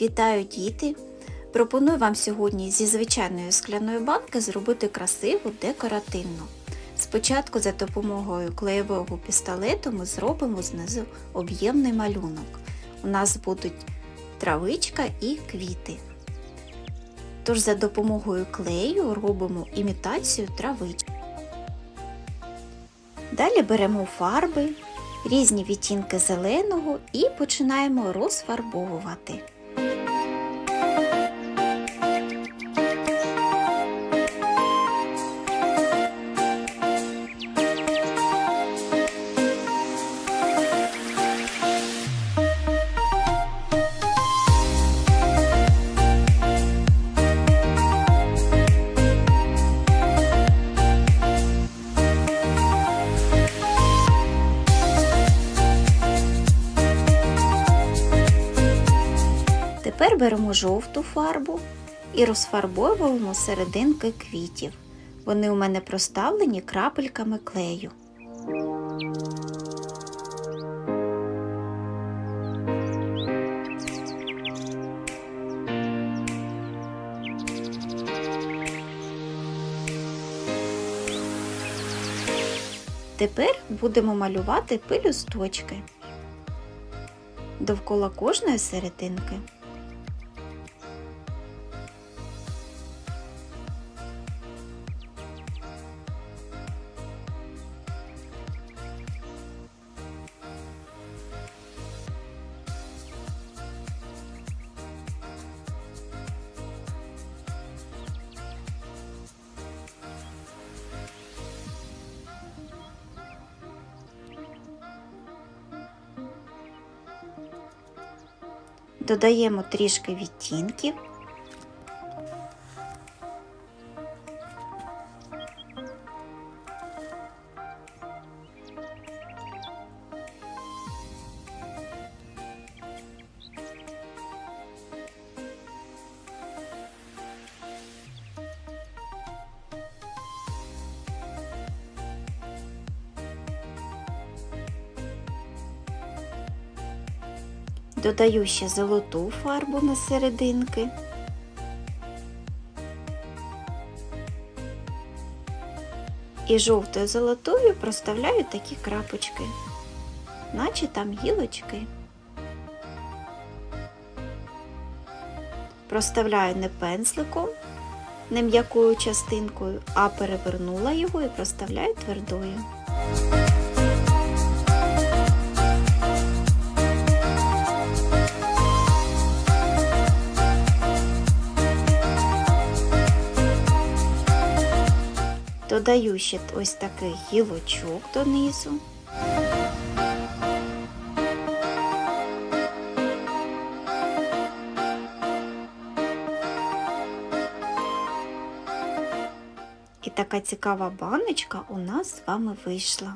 Вітаю діти! Пропоную вам сьогодні зі звичайної скляної банки зробити красиву декоративну. Спочатку за допомогою клеєвого пістолету ми зробимо знизу об'ємний малюнок. У нас будуть травичка і квіти. Тож за допомогою клею робимо імітацію травички. Далі беремо фарби, різні відтінки зеленого і починаємо розфарбовувати. Тепер беремо жовту фарбу і розфарбовуємо серединки квітів. Вони у мене проставлені крапельками клею. Тепер будемо малювати пелюсточки довкола кожної серединки. Додаємо трішки відтінків. Додаю ще золоту фарбу на серединки. І жовтою золотою проставляю такі крапочки, наче там гілочки. Проставляю не пензликом, не м'якою частинкою, а перевернула його і проставляю твердою. Додаю ще ось такий гілочок донизу. І така цікава баночка у нас з вами вийшла.